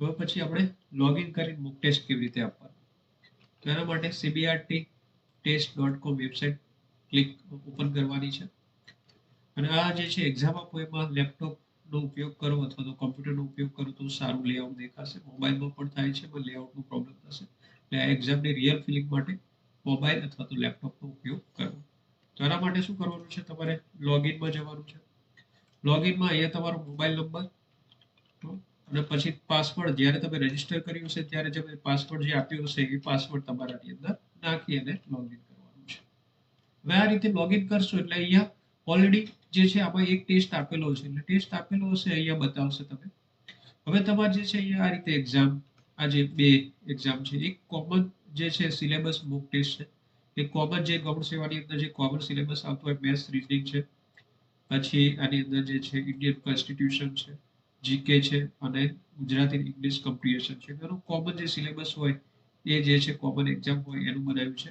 હવે પછી આપણે લોગિન કરીને મુક ટેસ્ટ કેવી રીતે આપવાનું? તો એના માટે CBRT test dot com website click open કરવાની છે. અને આ જે છે એક્ઝામ આપો લેપટોપનો ઉપયોગ કરો અથવા તો કોમ્પ્યુટરનો ઉપયોગ કરો તો સારું લેઆઉટ દેખાશે. મોબાઈલમાં પણ થાય છે, પણ લેઆઉટનો પ્રોબ્લેમ થશે. એટલે આ એક્ઝામની રિયલ ફિલિંગ માટે મોબાઈલ અથવા તો લેપટોપનો ઉપયોગ કરવો તો એના માટે શું કરવાનું છે? તમારે લોગિનમાં જવાનું છે. લોગિનમાં અહીંયા તમારો મોબાઈલ નંબર અને પછી પાસવર્ડ જ્યારે તમે રજિસ્ટર કર્યું છે ત્યારે જે પાસવર્ડ જે આપ્યો હશે, એ પાસવર્ડ તમારાની અંદર નાખી અને લોગિન કરવાનું છે. હવે આ રીતે લોગિન કરશો એટલે અહીંયા ઓલરેડી જે છે આમાં એક ટેસ્ટ આપેલો છે. એટલે ટેસ્ટ આપેલો હશે, અહીંયા બતાવશે તમે. હવે તમારે જે છે અહીંયા આ રીતે એક્ઝામ આ જે બે એક્ઝામ છે, એક કોમન જે છે સિલેબસ બુક ટેસ્ટ છે. એ કોમન જે ગૌણ સેવાની અંદર જે કોમન સિલેબસ આવતો હોય મેથ્સ રીઝનિંગ છે. પછી આની અંદર જે છે ઇન્ડિયન કોન્સ્ટિટ્યુશન છે. જીકે છે અને ગુજરાતી ઇંગ્લિશ કમ્પ્રિહેશન છે. એનું કોમન જે સિલેબસ હોય એ જે છે કોમન એક્ઝામ હોય એનું બનાવ્યું છે.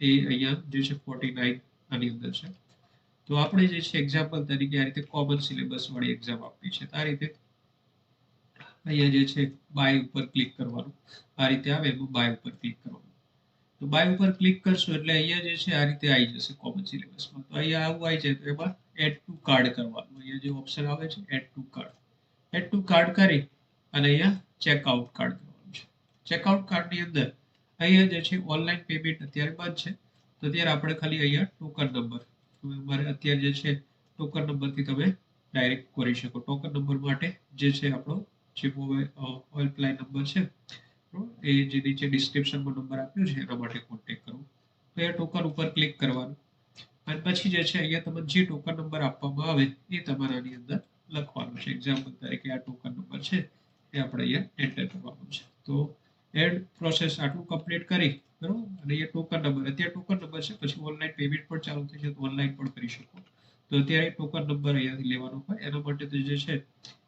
એ અહીંયા જે છે ફોર્ટી નાઇન આની અંદર છે. તો આપણે જે છે એક્ઝામ્પલ તરીકે આ રીતે કોમન સિલેબસ વાળી એક્ઝામ આપવી છે. આ રીતે અહીંયા જે છે બાય ઉપર ક્લિક કરવાનું. આ રીતે આવે એમાં બાય ઉપર ક્લિક કરવાનું. તો બાય ઉપર ક્લિક કરશો એટલે અહીંયા જે છે આ રીતે આવી જશે કોમન સિલેબસમાં તો અહીંયા આવું આવી જાય તો એમાં એડ ટુ કાર્ડ કરવાનું. અહીંયા જે ઓપ્શન આવે છે add to card add to card કરી અને અહીંયા ચેકઆઉટ કાર્ડ કરવાનું છે. ચેકઆઉટ કાર્ડની અંદર અહીંયા જે છે ઓનલાઈન પેમેન્ટ અત્યારે બંધ છે. તો અત્યારે આપણે ખાલી અહીંયા ટોકન નંબર અમારે અત્યારે જે છે ટોકન નંબરથી તમે ડાયરેક્ટ કરી શકો. ટોકન નંબર માટે જે છે આપણો જે મોબાઈલ હેલ્પલાઇન નંબર છે એ જે નીચે ડિસ્ક્રિપ્શનમાં નંબર આપ્યો છે, એના માટે કોન્ટેક્ટ કરવો તો એ ટોકન ઉપર ક્લિક કરવાનું. અને પછી જે છે અહીંયા તમને જે ટોકન નંબર આપવામાં આવે એ તમારાની અંદર લખવાનું છે. એક્ઝામ્પલ તરીકે આ ટોકન નંબર છે, એ આપણે અહીંયા એન્ટર કરવાનું છે. તો એડ પ્રોસેસ આટલું કમ્પ્લીટ કરી, બરાબર? અને એ ટોકન નંબર અત્યારે ટોકન નંબર છે, પછી ઓનલાઈન પેમેન્ટ પણ ચાલુ થઈ છે તો ઓનલાઈન પણ કરી શકો. તો અત્યારે ટોકન નંબર અહીંયાથી લેવાનો હોય. એના માટે તો જે છે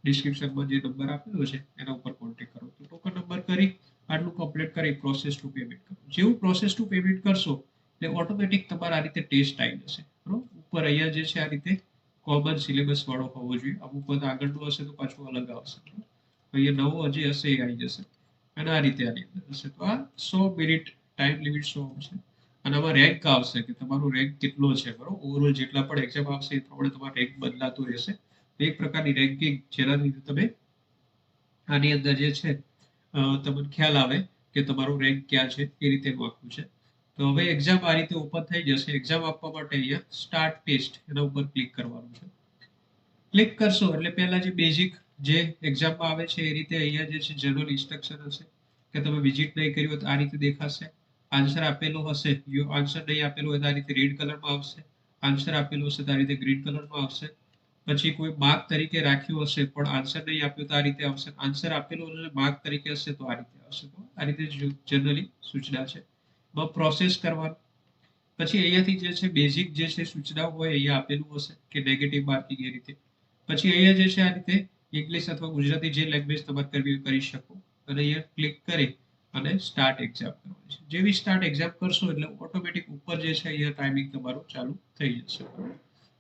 ડિસ્ક્રિપ્શનમાં જે નંબર આપેલો છે, એના ઉપર કોન્ટેક કરો. તો ટોકન નંબર કરી, આટલું કમ્પ્લીટ કરી પ્રોસેસ ટુ પેમેન્ટ કરો. જેવું પ્રોસેસ ટુ પેમેન્ટ કરશો, એટલે ઓટોમેટિક તમારા આ રીતે ટેસ્ટ આવી જશે બરાબર? ઉપર અહીંયા જે છે, આ રીતે કોમન સિલેબસ વાળો હોવો જોઈએ. અમુક બધા આગળનું હશે તો પાછું અલગ આવશે. અહીંયા નવો હજી હશે એ આવી જશે. અને આ રીતે આની અંદર હશે. તો આ સો મિનિટ ટાઈમ લિમિટ સો છે અને આમાં રેન્ક આવશે કે તમારો રેન્ક કેટલો છે, બરોબર? ઓવરઓલ જેટલા પણ એક્ઝામ આવશે એ પ્રમાણે તમારો રેન્ક બદલાતું રહેશે. એક પ્રકારની રેન્કિંગ જેના લીધે તમે આની અંદર જે છે તમને ખ્યાલ આવે કે તમારો રેન્ક ક્યાં છે, એ રીતે આખું છે. તો હવે એક્ઝામ આ રીતે ઓપન થઈ જશે. એક્ઝામ આપવા માટે અહીંયા સ્ટાર્ટ ટેસ્ટ એના ઉપર ક્લિક કરવાનું છે. ક્લિક કરશો એટલે પહેલા જે બેઝિક જે એક્ઝામમાં આવે છે એ રીતે અહીંયા જે છે જનરલ ઇન્સ્ટ્રક્શન હશે કે તમે વિઝિટ નહીં કરી હોય તો આ રીતે દેખાશે. આન્સર આપેલો હશે. યુ આન્સર નહીં આપેલો હોય તો આ રીતે રેડ કલરમાં આવશે. આન્સર આપેલો હશે તો આ રીતે ગ્રીન કલરમાં આવશે. પછી કોઈ માર્ક તરીકે રાખ્યું હશે પણ આન્સર નહીં આપ્યો તો આ રીતે આવશે. આન્સર આપેલો માર્ક તરીકે હશે તો આ રીતે આવશે. આ રીતે જનરલી સૂચના છે. પ્રોસેસ કરવાનું. પછી અહીંયાથી જે છે બેઝિક જે છે, સૂચનાઓ હોય, અહીંયા આપેલું હશે કે નેગેટિવ માર્કિંગ એ રીતે. પછી અહીંયા જે છે, આ રીતે ઇંગ્લિશ અથવા ગુજરાતી જે લેંગ્વેજ તમારે કરવી કરી શકો. અને અહીંયા ક્લિક કરી અને સ્ટાર્ટ એક્ઝામ કરવાની છે. જેવી સ્ટાર્ટ એક્ઝામ કરશો એટલે ઓટોમેટિક ઉપર જે છે, અહીંયા ટાઈમિંગ તમારું ચાલુ થઈ જશે.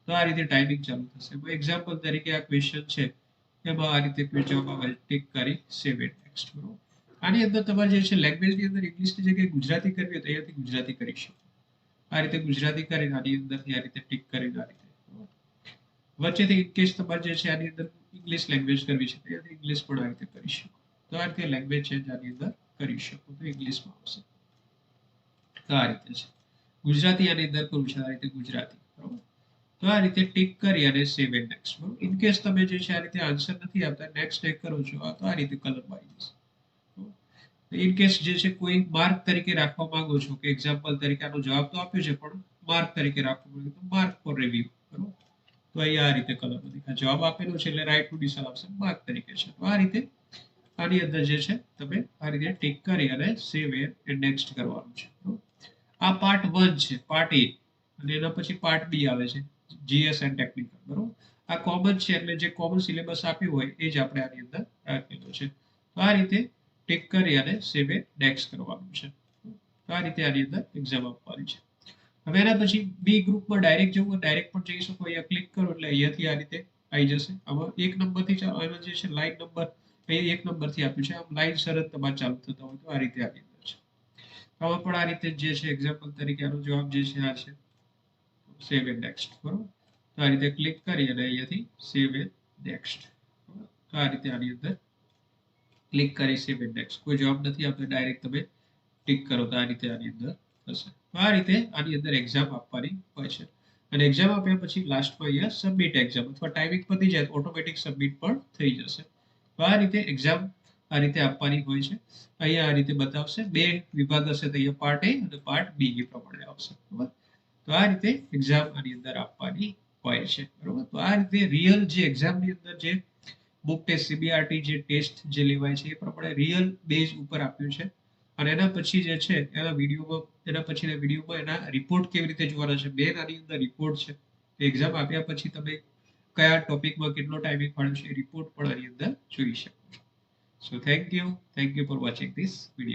તો આ રીતે ટાઈમિંગ ચાલુ થશે. એક્ઝામ્પલ તરીકે આ ક્વેશ્ચન છે. એમાં આ રીતે જવાબ ટિક કરી સેવ એટ નેક્સ્ટ બરોબર? આની અંદર તમારે જે છે લેંગ્વેજની અંદર ઇંગ્લિશની જગ્યાએ ગુજરાતી કરવી હોય તો અહીંયાથી ગુજરાતી કરી શકો. આ રીતે ગુજરાતી કરીને આની અંદરથી આ રીતે ટીક કરીને આ રીતે. વચ્ચેથી ઇન કેસ તમારે જે છે, આની અંદર ઇંગ્લિશ લેંગ્વેજ કરવી છે ત્યાંથી ઇંગ્લિશ પણ આ રીતે કરી શકો. તો આ રીતે લેંગ્વેજ છે આની અંદર કરી શકો. તો ઇંગ્લિશમાં આવશે. તો આ રીતે છે. ગુજરાતી આની અંદર કરવું છે, આ રીતે ગુજરાતી. બરોબર? તો આ રીતે ટીક કરી અને save and next in case તમે જે છે, આ રીતે આન્સર નથી આપતા નેક્સ્ટ ટેક કરો છો, તો આ રીતે કલર આવી જશે. ઇન કેસ જે છે કોઈ માર્ક તરીકે રાખવા માંગો છો કે એક્ઝામ્પલ તરીકે આનો જવાબ તો આપ્યો છે, પણ માર્ક તરીકે રાખવા માંગો તો માર્ક ફોર રિવ્યુ બરોબર તો અહીંયા આ રીતે કલર દેખાય. જવાબ આપેલો છે એટલે રાઈટ ટુ ડિસલ આવશે માર્ક તરીકે છે. તો આ રીતે આની અંદર જે છે, તમે આ રીતે ટિક કરી અને સેવ એન્ડ નેક્સ્ટ કરવાનું છે. આ પાર્ટ વન છે પાર્ટ એ અને એના પછી પાર્ટ બી આવે છે જીએસ એન્ડ ટેકનિકલ બરોબર? આ કોમન છે એટલે જે કોમન સિલેબસ આપ્યું હોય એ જ આપણે આની અંદર રાખેલો છે. તો આ રીતે ટિક કરી અને સેવ નેક્સ્ટ કરવાનું છે. તો આ રીતે આની અંદર એક્ઝામ આપવાની છે. હવે એના પછી બી ગ્રુપમાં ડાયરેક્ટ જવું ડાયરેક્ટ પણ જઈ શકો. અહીંયા ક્લિક કરો એટલે અહીંયાથી આ રીતે આવી જશે. હવે એક નંબરથી એનો જે છે લાઈન નંબર અહીં એક નંબરથી આપ્યું છે. આમ લાઈન શરત તમારે ચાલુ થતા હોય તો આ રીતે આની અંદર છે. હવે પણ આ રીતે જે છે એક્ઝામ્પલ તરીકે આનો જવાબ જે છે, આ છે. સેવ એન્ડ નેક્સ્ટ બરોબર? તો આ રીતે ક્લિક કરી અને અહીંયાથી સેવ એન્ડ નેક્સ્ટ તો આ રીતે આની અંદર ક્લિક કરી સેવ ઇન્ડેક્સ કોઈ જવાબ નથી આપતો ડાયરેક્ટ તમે ટિક કરો તો આ રીતે આની અંદર થશે. તો આ રીતે આની અંદર એક્ઝામ આપવાની હોય છે. અને એક્ઝામ આપ્યા પછી લાસ્ટમાં અહીંયા સબમિટ એક્ઝામ અથવા ટાઈમિંગ પતી જાય તો ઓટોમેટિક સબમિટ પણ થઈ જશે. તો આ રીતે એક્ઝામ આ રીતે આપવાની હોય છે. અહીંયા આ રીતે બતાવશે. બે વિભાગ હશે તો અહીંયા પાર્ટ એ અને પાર્ટ બી એ પ્રમાણે આવશે. બરાબર? તો આ રીતે એક્ઝામ આની અંદર આપવાની હોય છે. બરોબર? તો આ રીતે રિયલ જે એક્ઝામની અંદર જે બુક ટેસ્ટ સીબીઆરટી જે ટેસ્ટ જે લેવાય છે, એ પ્રમાણે રિયલ બેઝ ઉપર આપ્યું છે. અને એના પછી જે છે, એના વિડીયોમાં એના પછીના વિડીયોમાં એના રિપોર્ટ કેવી રીતે જોવાના છે? બે આની અંદર રિપોર્ટ છે. એક્ઝામ આપ્યા પછી તમે કયા ટોપિકમાં કેટલો ટાઈમિંગ ફાળ્યો છે એ રિપોર્ટ પણ આની અંદર જોઈ શકો. So thank you thank you for watching this video